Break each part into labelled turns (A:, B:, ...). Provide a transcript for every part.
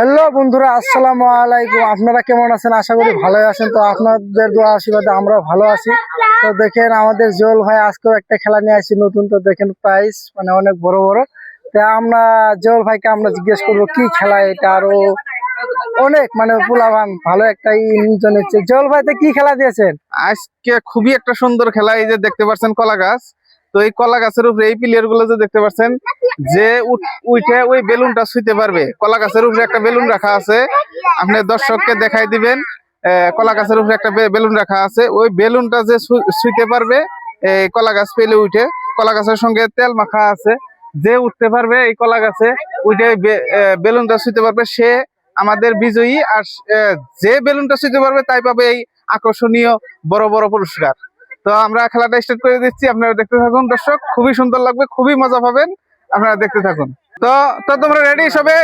A: Hello বন্ধুরা, আসসালামু আলাইকুম। আপনারা কেমন আছেন? আশা করি ভালোই আছেন। তো আপনাদের দোয়া আশীর্বাদে আমরা ভালো আছি। তো দেখেন আমাদের জল ভাই আজকেও একটা খেলা নিয়ে আসি নতুন। তো দেখেন প্রাইস মানে অনেক বড় বড়। তা আমরা জল ভাইকে আমরা জিজ্ঞেস করব, কি খেলা এটা? আরও অনেক মানে পোলাভান ভালো একটা ইনজয় নিচ্ছে। জল ভাই, তো কি খেলা দিয়েছেন?
B: আজকে খুবই একটা সুন্দর খেলা। এই যে দেখতে পাচ্ছেন কলা গাছ। তো এই কলা গাছের উপরে এই প্লেয়ারগুলো যে দেখতে পাচ্ছেন যে উঠ- ওই বেলুনটা ছুঁতে পারবে। কলা গাছের উপরে একটা বেলুন রাখা আছে। আপনি দর্শককে দেখাই দিবেন। কলা গাছের উপরে একটা বেলুন রাখা আছে। ওই বেলুনটা যে ছুঁতে পারবে এই কলা গাছ পেলে উঠে কলা গাছের সঙ্গে তেল মাখা আছে। যে উঠতে পারবে এই কলা গাছে উঠে বেলুনটা ছুঁতে পারবে। সে আমাদের বিজয়ী আর যে বেলুনটা ছুঁতে পারবে, তাই পাবে এই আকর্ষণীয় বড় বড় পুরস্কার। তো আমরা খেলাটা স্টার্ট করে দিচ্ছি। আপনারা দেখতে থাকুন। দর্শক, খুবই সুন্দর লাগবে, খুবই মজা পাবেন। আপনারা দেখতে থাকুন। তো তো তোমরা রেডি সবাই?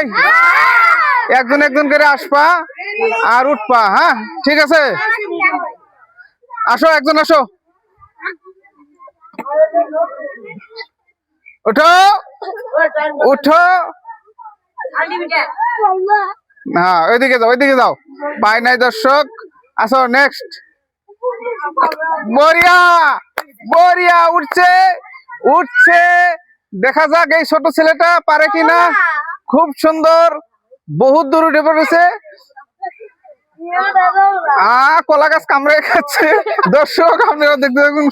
B: একজন একজন করে আসপা আর উঠপা হ্যাঁ? ঠিক আছে? আসো, একজন আসো। উঠো। উঠো। হ্যাঁ ওইদিকে যাও ওইদিকে যাও। পাই নাই দর্শক। আসো নেক্সট বরিয়া বরিয়া উঠছে উঠছে। দেখা যাক এই ছোট ছেলেটা পারে কিনা। খুব সুন্দর। বহুত দূর উঠে পড়েছে। আ কলা গাছ কামড়ে খাচ্ছে। দর্শক আপনারা দেখতে থাকুন।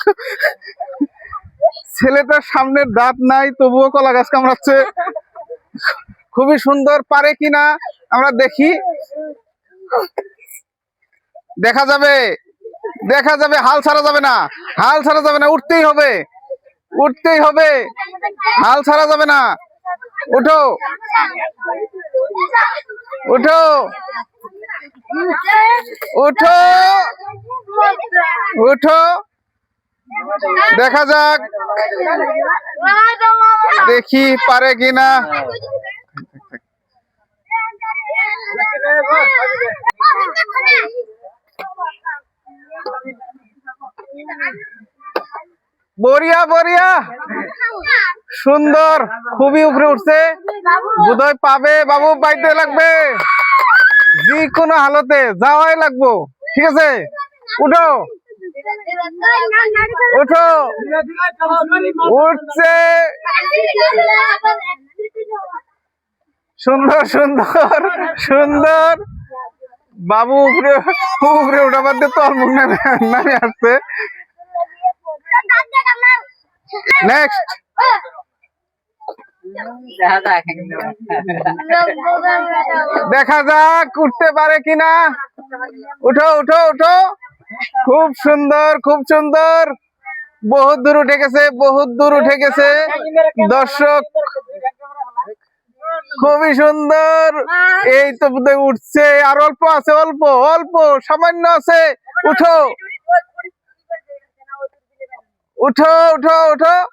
B: ছেলেটার সামনের দাঁত নাই তবুও কলা গাছ কামড়াচ্ছে। খুবই সুন্দর পারে কিনা আমরা দেখি। দেখা যাবে। দেখা যাবে হাল ছাড়া যাবে না। হাল ছাড়া যাবে না উঠতেই হবে। উঠতেই হবে। হাল ছাড়া যাবে না। উঠো। উঠো। উঠো। উঠো। দেখা যাক। দেখি পারে কিনা। বরিয়া বরিয়া সুন্দর, খুবই উপরে উঠছে। বোধহয় পাবে, বাবু পাইতে লাগবে। যে কোনো হালতে যাওয়াই লাগবো, ঠিক আছে? উঠো। উঠো। উঠছে। সুন্দর সুন্দর সুন্দর। বাবু উপরে উপরে ওঠা বাদ দিয়ে তোর মুখ নামে নামে আসছে। নেক্সট দেখা যাক, উঠতে পারে কিনা। উঠো উঠো উঠো। খুব সুন্দর খুব সুন্দর। বহুত দূর উঠে গেছে, বহুত দূর উঠে গেছে। দর্শক, খুবই সুন্দর। এই তো উঠছে, আর অল্প আছে, অল্প অল্প, সামান্য আছে। উঠো। উঠো উঠো উঠো।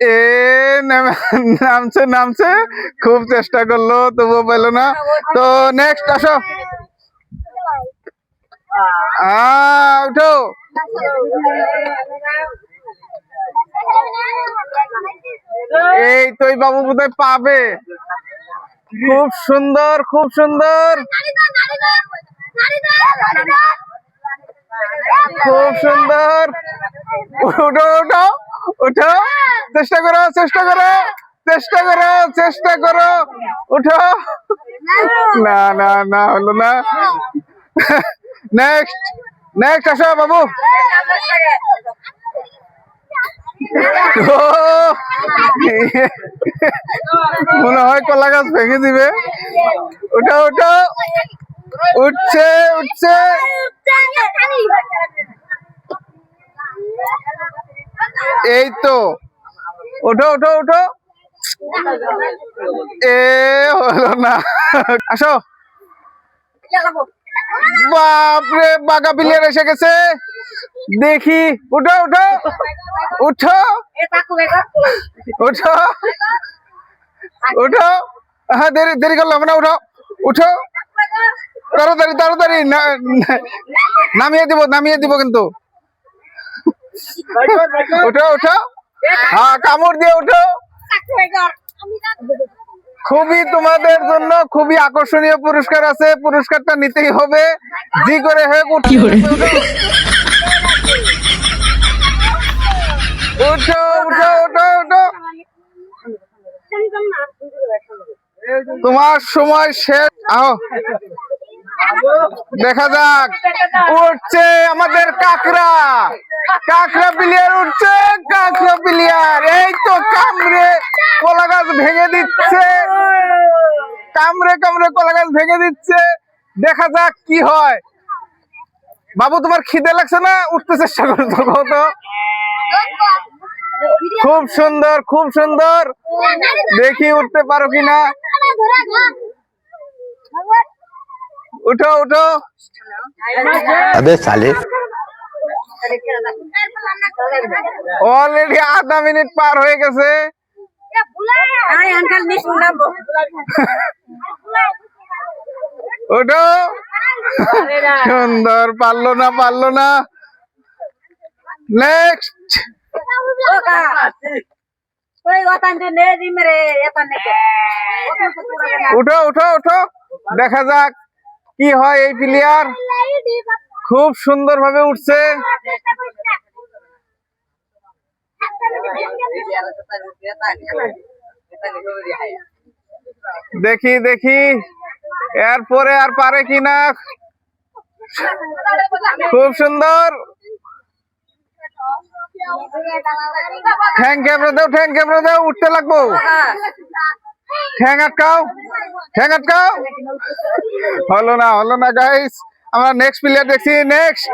B: এ, নাম- নামছে নামছে। খুব চেষ্টা করল, তবুও পেল না। তো নেক্সট আসো। উঠো। এই তো বাবু বোধহয় পাবে। খুব সুন্দর খুব সুন্দর। খুব সুন্দর। উঠো উঠো উঠো। চেষ্টা করো চেষ্টা করো। চেষ্টা করো চেষ্টা করো। উঠো। না না না, হলো না। নেক্সট নেক্সট আসো বাবু। মনে হয় কলা গাছ ভেঙে দিবে। উঠো উঠো। উঠছে উঠছে। এই তো ওঠো ওঠো ওঠো। এ, হলো না। আসো। বাপরে বাগা প্লেয়ার এসে গেছে। দেখি। উঠো উঠো উঠো উঠো উঠো হ্যাঁ দেরি দেরি করলাম না উঠো উঠো তাড়াতাড়ি তাড়াতাড়ি নামিয়ে দিব নামিয়ে দিব কিন্তু। উঠো উঠো হ্যাঁ কামড় দিয়ে উঠো খুবই তোমাদের জন্য খুবই আকর্ষণীয় পুরস্কার আছে। পুরস্কারটা নিতেই হবে। জি করে উঠে উঠো উঠো উঠো উঠো তোমার সময় শেষ। আহ। দেখা যাক। উঠছে আমাদের কাকড়া। কাকড়া প্লেয়ার উঠছে, কাকড়া প্লেয়ার। এই তো কামড়ে কলা গাছ ভেঙে দিচ্ছে। কামড়ে কামড়ে কলা গাছ ভেঙে দিচ্ছে। দেখা যাক কি হয়। বাবু, তোমার খিদে লাগছে না? উঠতে চেষ্টা করছ কত খুব সুন্দর খুব সুন্দর। দেখি উঠতে পারো কিনা। উঠো উঠো।
C: আবে সালে
B: অলরেডি আধা মিনিট পার হয়ে গেছে। ওটো সুন্দর পারল না পারল না। নেক্সট উঠো উঠো উঠো। দেখা যাক। কি হয় এই প্লেয়ার? খুব সুন্দর ভাবে উঠছে। দেখি দেখি। এরপরে আর পারে কিনা খুব সুন্দর। ঠ্যাং ক্যামেরা দাও ঠ্যাং ক্যামেরা দাও উঠতে লাগবো। ঠ্যাং আটকাও ঠ্যাং আটকাও। হলো না হলো না গাইস আমরা নেক্সট প্লেয়ার দেখছি নেক্সট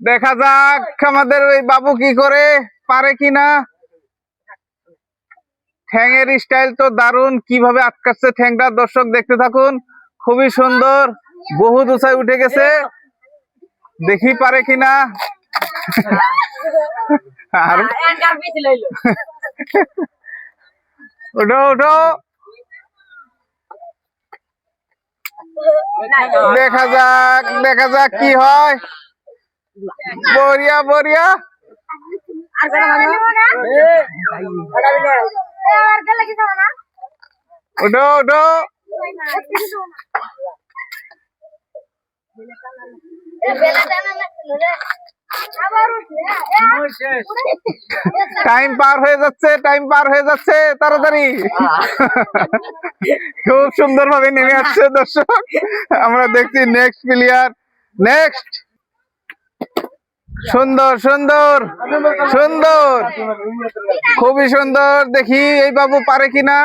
B: দেখা যাক আমাদের ওই বাবু কি করে পারে কিনা। ঠ্যাংয়ের স্টাইল তো দারুণ কীভাবে আটকাচ্ছে ঠ্যাংটা দর্শক দেখতে থাকুন। খুবই সুন্দর বহু উঁচায় উঠে গেছে। দেখি পারে কিনা। আর। ওঠো ওঠো। দেখা যাক দেখা যাক কি হয়। বরিয়া বরিয়া ওঠো টাইম পার হয়ে যাচ্ছে টাইম পার হয়ে যাচ্ছে, তাড়াতাড়ি। খুব সুন্দর ভাবে নেমে আসছে দর্শক। আমরা দেখছি নেক্সট প্লেয়ার নেক্সট সুন্দর সুন্দর সুন্দর। খুবই সুন্দর, দেখি এই বাবু পারে কিনা।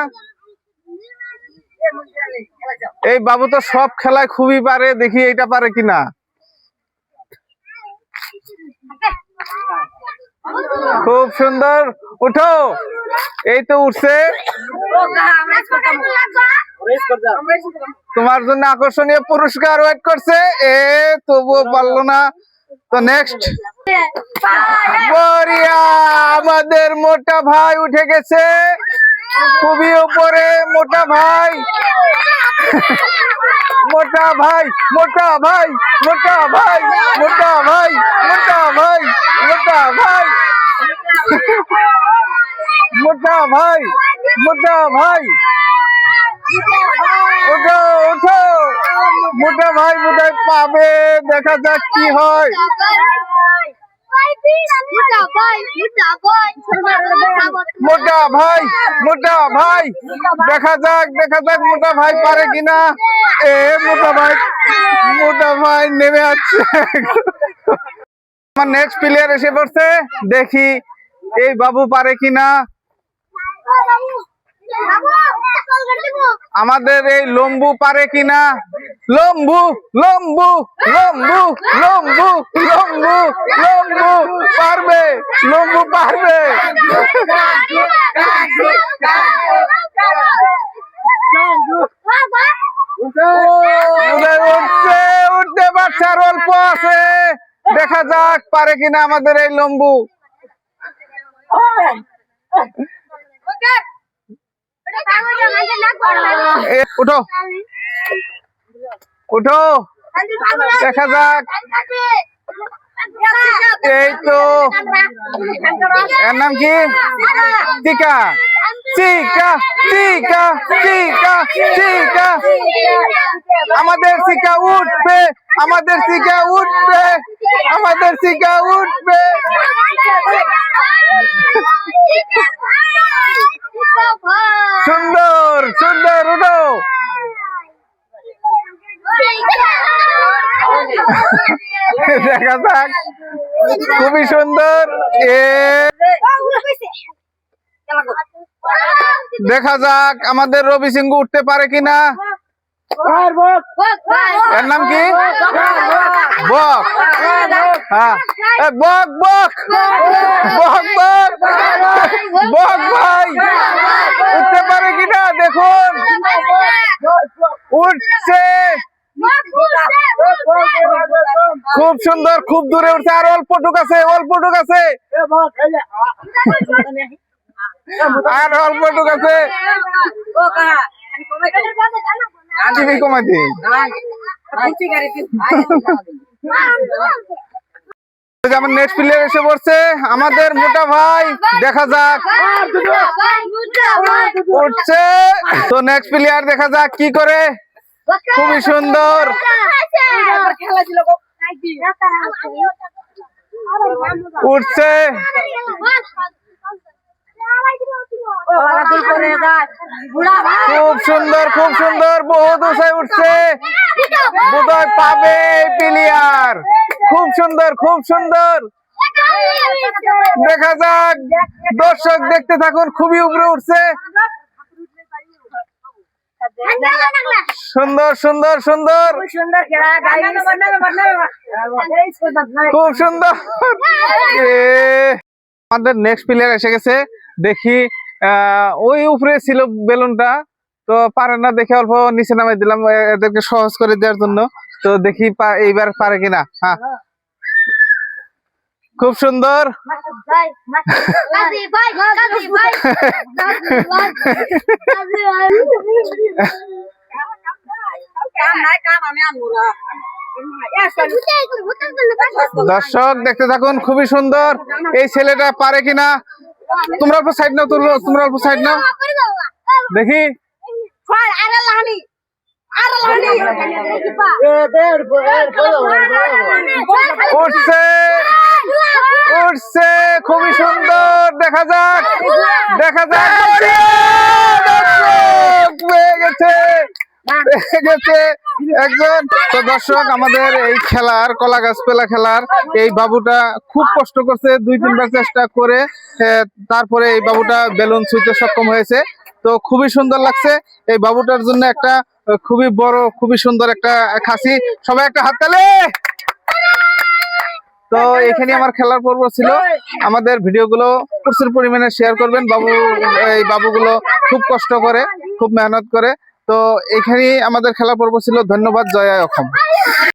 B: এই বাবু তো সব খেলায় খুবই পারে, দেখি এইটা পারে কিনা। খুব সুন্দর। উঠো। এই তো উঠছে. তোমার জন্য আকর্ষণীয় পুরস্কার ওয়েট করছে। এ, তবুও পারল না। তো নেক্সট আমাদের মোটা ভাই উঠে গেছে। খুবই উপরে, মোটা ভাই। মোটা ভাই মোটা ভাই মোটা ভাই মোটা ভাই মোটা ভাই মোটা ভাই। মোটা ভাই মোটা ভাই। ওঠো ওঠো। মোটা ভাই বোধহয় পাবে, দেখা যাক কি হয়। মোটা ভাই মোটা ভাই, দেখা যাক দেখা যাক মোটা ভাই পারে কিনা। এ, মোটা ভাই মোটা ভাই নেমে আসছে। আমার নেক্সট প্লেয়ার এসে পড়ছে, দেখি এই বাবু পারে কিনা। আমাদের এই লম্বু পারে কিনা? লম্বু লম্বু লম্বু লম্বু লম্বু লম্বু পারবে লম্বু পারবে। উঠতে পারছে আর অল্প আছে। দেখা যাক পারে কিনা আমাদের এই লম্বু। উঠো। উঠো। দেখা যাক। এই তো এর নাম কি? টিকা। চিকা চিকা চিকা চিকা আমাদের শিকা উঠবে, আমাদের শিকা উঠবে, আমাদের শিকা উঠবে। সুন্দর সুন্দর, উঠো। দেখা যাক। খুবই সুন্দর। এ। দেখা যাক আমাদের রবি সিংহ উঠতে পারে কিনা। এর নাম কি? বক। হ্যাঁ। বক বক। বক বক। বক, ভাই। উঠতে পারে কিনা? দেখুন। উঠছে। খুব সুন্দর, খুব দূরে উঠছে, আর অল্প টুক আছে, অল্প টুক আছে। আর অল্প টুক আছে। আমার নেক্সট প্লেয়ার এসে পড়ছে, আমাদের মোটা ভাই, দেখা যাক। উঠছে। তো নেক্সট প্লেয়ার দেখা যাক, কি করে? খুবই সুন্দর। উঠছে। খুব সুন্দর খুব সুন্দর। বহুত উঁচায় উঠছে। বোধহয় পাবে প্লেয়ার। খুব সুন্দর খুব সুন্দর। দেখা যাক। দর্শক দেখতে থাকুন খুবই উপরে উঠছে। সুন্দর সুন্দর সুন্দর। খুব সুন্দর এ, আমাদের নেক্সট প্লেয়ার এসে গেছে। দেখি আহ, ওই উপরে ছিল বেলুনটা। তো পারে না দেখে অল্প নিচে নামাই দিলাম। এদেরকে সহজ করে দেওয়ার জন্য। তো দেখি এইবার পারে কিনা। হ্যাঁ। খুব সুন্দর। দর্শক দেখতে থাকুন খুবই সুন্দর। এই ছেলেটা পারে কিনা? তোমরা অল্প সাইড নাও তোমরা তোমরা অল্প সাইড নাও। দেখি। উঠছে উঠছে খুবই সুন্দর। দেখা যাক। দেখা যাক। পেয়ে গেছে পেয়ে গেছে একজন তো দর্শক, আমাদের এই খেলার কলা গাছ পেলা খেলার, এই বাবুটা খুব কষ্ট করছে, দুই তিনবার চেষ্টা করে তারপরে এই বাবুটা বেলুন ছুঁতে সক্ষম হয়েছে। তো খুবই সুন্দর লাগছে। এই বাবুটার জন্য একটা খুবই বড়, খুবই সুন্দর একটা খাসি। সবাই একটা হাত তালে। তো এখানে আমার খেলার পর্ব ছিল। আমাদের ভিডিওগুলো প্রচুর পরিমাণে শেয়ার করবেন। বাবু এই বাবুগুলো খুব কষ্ট করে খুব মেহনত করে। তো এখানেই আমাদের খেলা পর্ব ছিল। ধন্যবাদ জয় অক্ষম অসম।